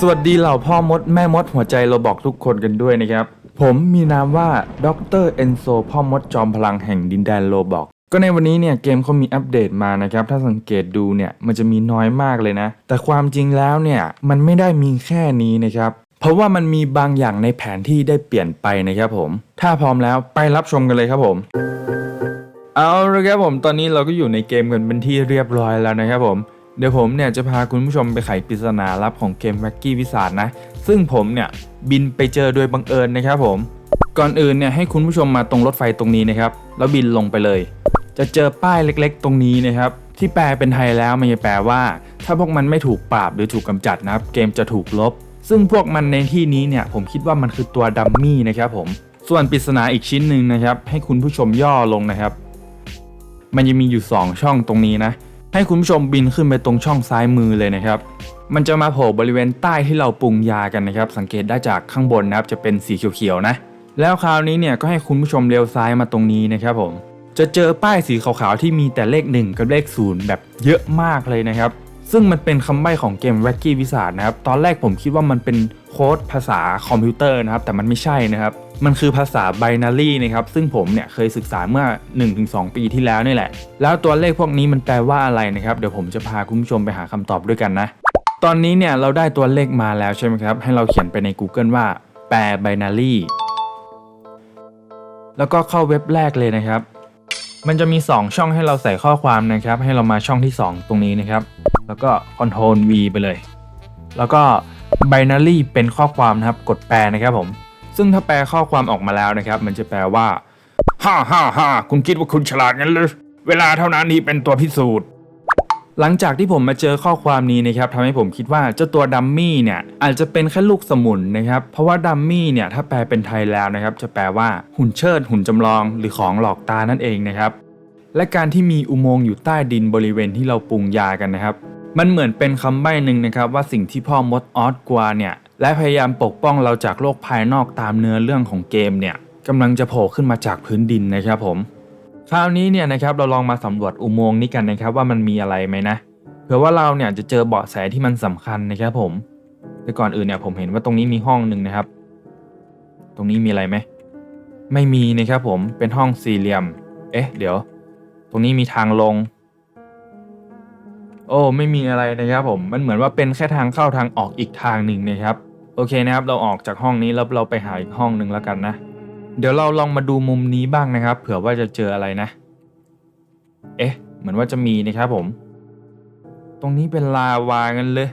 สวัสดีเหล่าพ่อมดแม่มดหัวใจเราบอกทุกคนกันด้วยนะครับ ผมมีนามว่าดรเอนโซพ่อมดจอมพลังแห่งดินแดนโลบอกก็ในวันนี้เนี่ยเกมเขามีอัปเดตมานะครับ ถ้าสังเกตดูเนี่ยมันจะมีน้อยมากเลยนะ แต่ความจริงแล้วเนี่ยมันไม่ได้มีแค่นี้นะครับ เพราะว่ามันมีบางอย่างในแผนที่ได้เปลี่ยนไปนะครับผม ถ้าพร้อมแล้วไปรับชมกันเลยครับผมเอาละครับผมตอนนี้เราก็อยู่ในเกมกันเป็นที่เรียบร้อยแล้วนะครับผม เดี๋ยวผมเนี่ยจะพาคุณผู้ชมไปไขปริศนาลับของเกมแม็กกี้วิสาดนะ ซึ่งผมเนี่ยบินไปเจอโดยบังเอิญนะครับผม ก่อนอื่นเนี่ยให้คุณผู้ชมมาตรงรถไฟตรงนี้นะครับ แล้วบินลงไปเลย จะเจอป้ายเล็กๆ ตรงนี้นะครับ ที่แปลเป็นไทยแล้วมันจะแปลว่า ถ้าพวกมันไม่ถูกปราบหรือถูกกำจัดนะครับ เกมจะถูกลบ ซึ่งพวกมันในที่นี้เนี่ยผมคิดว่ามันคือตัวดัมมี่นะครับผม ส่วนปริศนาอีกชิ้นหนึ่งนะครับ ให้คุณผู้ชมย่อลงนะครับ มันจะมีอยู่ 2 ช่องตรงนี้นะ ให้คุณผู้ชมบินขึ้นไปตรงช่องซ้ายมือเลยนะครับ มันจะมาโผล่บริเวณใต้ที่เราปรุงยากันนะครับ สังเกตได้จากข้างบนนะครับ จะเป็นสีเขียวๆนะ แล้วคราวนี้เนี่ยก็ให้คุณผู้ชมเลี้ยวซ้ายมาตรงนี้นะครับผม จะเจอป้ายสีขาวๆที่มีแต่เลข 1 กับเลข0แบบเยอะมากเลยนะครับ ซึ่งมันเป็นคำใบ้ของเกม w a c k y วิสานะครับ ตอนแรกผมคิดว่ามันเป็นโค้ดภาษาคอมพิวเตอร์นะครับ แต่มันไม่ใช่นะครับ มันคือภาษา binary นะครับ ซึ่งผมเนี่ยเคยศึกษาเมื่อ 1-2 ปีที่แล้วนี่แหละ แล้วตัวเลขพวกนี้มันแปลว่าอะไรนะครับ เดี๋ยวผมจะพาคุณผู้ชมไปหาคำตอบด้วยกันนะ ตอนนี้เนี่ยเราได้ตัวเลขมาแล้วใช่ไหมครับ ให้เราเขียนไปใน Google ว่า แปล binary แล้วก็เข้าเว็บแรกเลยนะครับ มันจะมี 2 ช่องให้เราใส่ข้อความนะครับ ให้เรามาช่องที่ 2 ตรงนี้นะครับ แล้วก็ Ctrl V ไปเลย แล้วก็ binary เป็นข้อความนะครับ กดแปลนะครับผม ซึ่งถ้าแปลข้อความออกมาแล้วนะครับ มันจะแปลว่าฮ่าฮ่าฮ่าคุณคิดว่าคุณฉลาดงั้นหรือเวลาเท่านั้นที่เป็นตัวพิสูจน์ หลังจากที่ผมมาเจอข้อความนี้นะครับทำให้ผมคิดว่าเจ้าตัวดัมมี่เนี่ยอาจจะเป็นแค่ลูกสมุนนะครับ เพราะว่าดัมมี่เนี่ยถ้าแปลเป็นไทยแล้วนะครับ จะแปลว่าหุ่นเชิดหุ่นจำลองหรือของหลอกตานั่นเองนะครับ และการที่มีอุโมงค์อยู่ใต้ดินบริเวณที่เราปรุงยากันนะครับ มันเหมือนเป็นคำใบ้หนึ่งนะครับว่าสิ่งที่พ่อมดออสกัวเนี่ยและพยายามปกป้องเราจากโลกภายนอกตามเนื้อเรื่องของเกมเนี่ยกำลังจะโผล่ขึ้นมาจากพื้นดินนะครับผม คราวนี้เนี่ยนะครับเราลองมาสำรวจอุโมงค์นี้กันนะครับว่ามันมีอะไรไหมนะเผื่อว่าเราเนี่ยจะเจอเบาะแสที่มันสำคัญนะครับผม แต่ก่อนอื่นเนี่ยผมเห็นว่าตรงนี้มีห้องหนึ่งนะครับ ตรงนี้มีอะไรไหมไม่มีนะครับผมเป็นห้องสี่เหลี่ยม เอ๊ะ เดี๋ยว ตรงนี้มีทางลง โอ้ไม่มีอะไรนะครับผมมันเหมือนว่าเป็นแค่ทางเข้าทางออกอีกทางหนึ่งนะครับโอเคนะครับ เราออกจากห้องนี้แล้วเราไปหาอีกห้องหนึ่งแล้วกันนะ เดี๋ยวเราลองมาดูมุมนี้บ้างนะครับ เผื่อว่าจะเจออะไรนะ เอ๊ะ เหมือนว่าจะมีนะครับผม ตรงนี้เป็นลาวากันเลย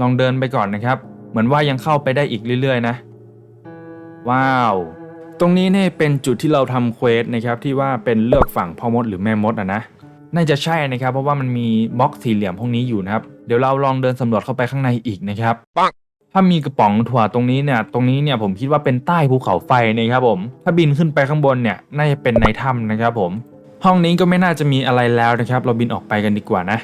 ลองเดินไปก่อนนะครับ เหมือนว่ายังเข้าไปได้อีกเรื่อยๆ นะ ว้าว ตรงนี้เนี่ยเป็นจุดที่เราทำเควสนะครับที่ว่าเป็นเลือกฝั่งพ่อมดหรือแม่มดอะนะ น่าจะใช่นะครับ เพราะว่ามันมีบล็อกสี่เหลี่ยมพวกนี้อยู่นะครับเดี๋ยวเราลองเดินสำรวจเข้าไปข้างในอีกนะครับถ้ามีกระป๋องถั่วตรงนี้เนี่ย ตรงนี้เนี่ยผมคิดว่าเป็นใต้ภูเขาไฟนะครับผม ถ้าบินขึ้นไปข้างบนเนี่ย น่าจะเป็นในถ้ำนะครับผม ห้องนี้ก็ไม่น่าจะมีอะไรแล้วนะครับ เราบินออกไปกันดีกว่านะ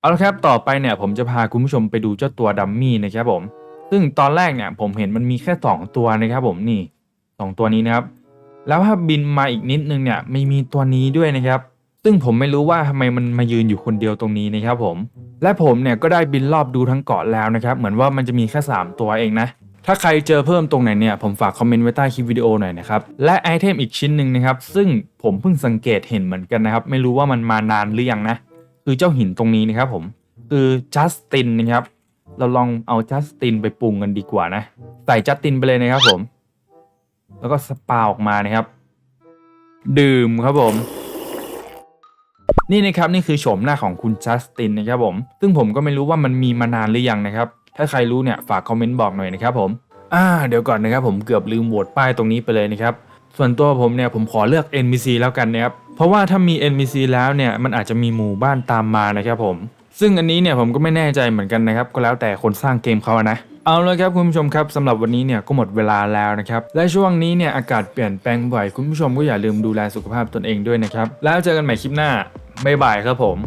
เอาละครับ ต่อไปเนี่ยผมจะพาคุณผู้ชมไปดูเจ้าตัวดัมมี่นะครับผม ซึ่งตอนแรกเนี่ยผมเห็นมันมีแค่ 2 ตัวนะครับผมนี่ 2 ตัวนี้นะครับ แล้วถ้าบินมาอีกนิดนึงเนี่ยไม่มีตัวนี้ด้วยนะครับ ซึ่งผมไม่รู้ว่าทำไมมันมายืนอยู่คนเดียวตรงนี้นะครับผม และผมเนี่ยก็ได้บินรอบดูทั้งเกาะแล้วนะครับ เหมือนว่ามันจะมีแค่ 3 ตัวเองนะ ถ้าใครเจอเพิ่มตรงไหนเนี่ยผมฝากคอมเมนต์ไว้ใต้คลิปวิดีโอหน่อยนะครับ และไอเทมอีกชิ้นหนึ่งนะครับ ซึ่งผมเพิ่งสังเกตเห็นเหมือนกันนะครับ ไม่รู้ว่ามันมานานหรือยังนะ คือเจ้าหินตรงนี้นะครับผมคือจัสตินนะครับเราลองเอาจัสตินไปปรุงกันดีกว่านะใส่จัสตินไปเลยนะครับผม แล้วก็สปาออกมานะครับ ดื่มครับผม นี่นะครับนี่คือโฉมหน้าของคุณจัสตินนะครับผม ซึ่งผมก็ไม่รู้ว่ามันมีมานานหรือยังนะครับ ถ้าใครรู้เนี่ยฝากคอมเมนต์บอกหน่อยนะครับผม อ่าเดี๋ยวก่อนนะครับผมเกือบลืมโหวตป้ายตรงนี้ไปเลยนะครับ ส่วนตัวผมเนี่ยผมขอเลือก NPC แล้วกันนะครับ เพราะว่าถ้ามี NPC แล้วเนี่ยมันอาจจะมีหมู่บ้านตามมานะครับผม ซึ่งอันนี้เนี่ยผมก็ไม่แน่ใจเหมือนกันนะครับ ก็แล้วแต่คนสร้างเกมเขานะเอาเลยครับคุณผู้ชมครับสำหรับวันนี้เนี่ยก็หมดเวลาแล้วนะครับและช่วงนี้เนี่ยอากาศเปลี่ยนแปลงบ่อยคุณผู้ชมก็อย่าลืมดูแลสุขภาพตนเองด้วยนะครับแล้วเจอกันใหม่คลิปหน้า บ๊ายบายครับผม